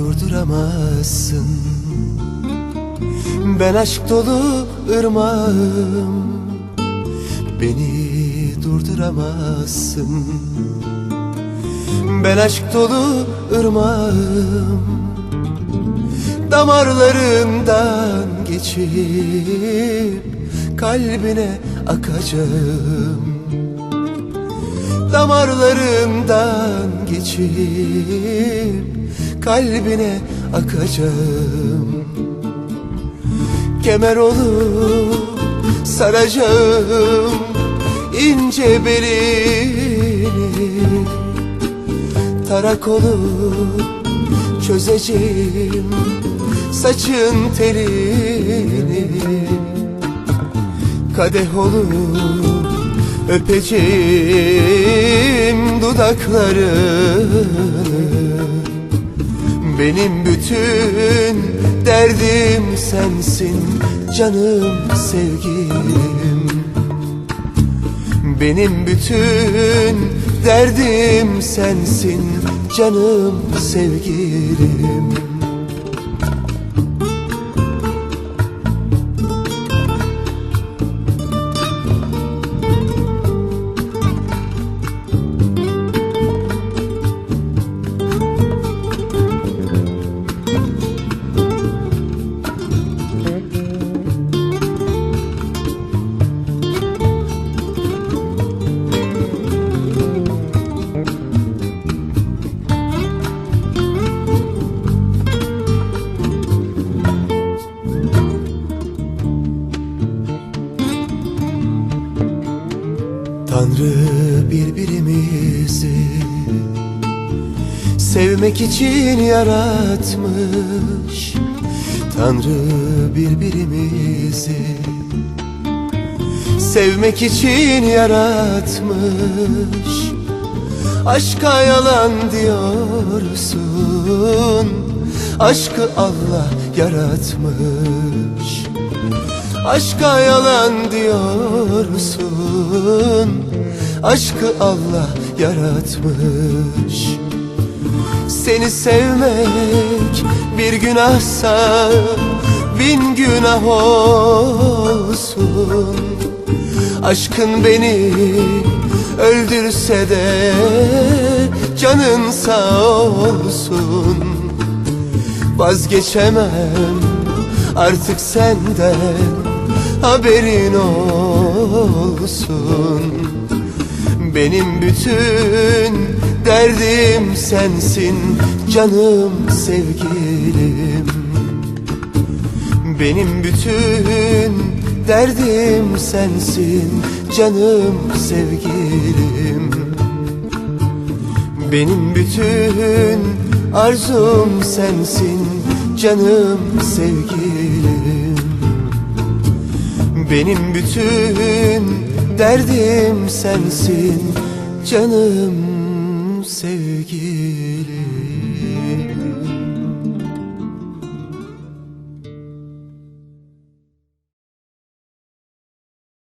Durduramazsın. Ben aşk dolu ırmağım. Beni durduramazsın. Ben aşk dolu ırmağım. Damarlarından geçip Kalbine akacağım. Damarlarından geçip kalbine akacağım. Kemer olup saracağım ince belini. Tarak olup çözeceğim saçın telini. Kadeh olup öpeceğim dudaklarını Benim bütün derdim sensin canım sevgilim. Benim bütün derdim sensin canım sevgilim Tanrı birbirimizi Sevmek için yaratmış. Tanrı birbirimizi Sevmek için yaratmış. Aşka yalan diyorsun Aşkı Allah yaratmış Aşka yalan diyorsun Aşkı Allah yaratmış. Seni sevmek bir günahsa Bin günah olsun. Aşkın beni öldürse de Canın sağ olsun. Vazgeçemem artık senden haberin olsun. Benim bütün derdim sensin canım sevgilim. Benim bütün derdim sensin canım sevgilim. Benim bütün arzum sensin canım sevgilim Benim bütün derdim sensin canım sevgilim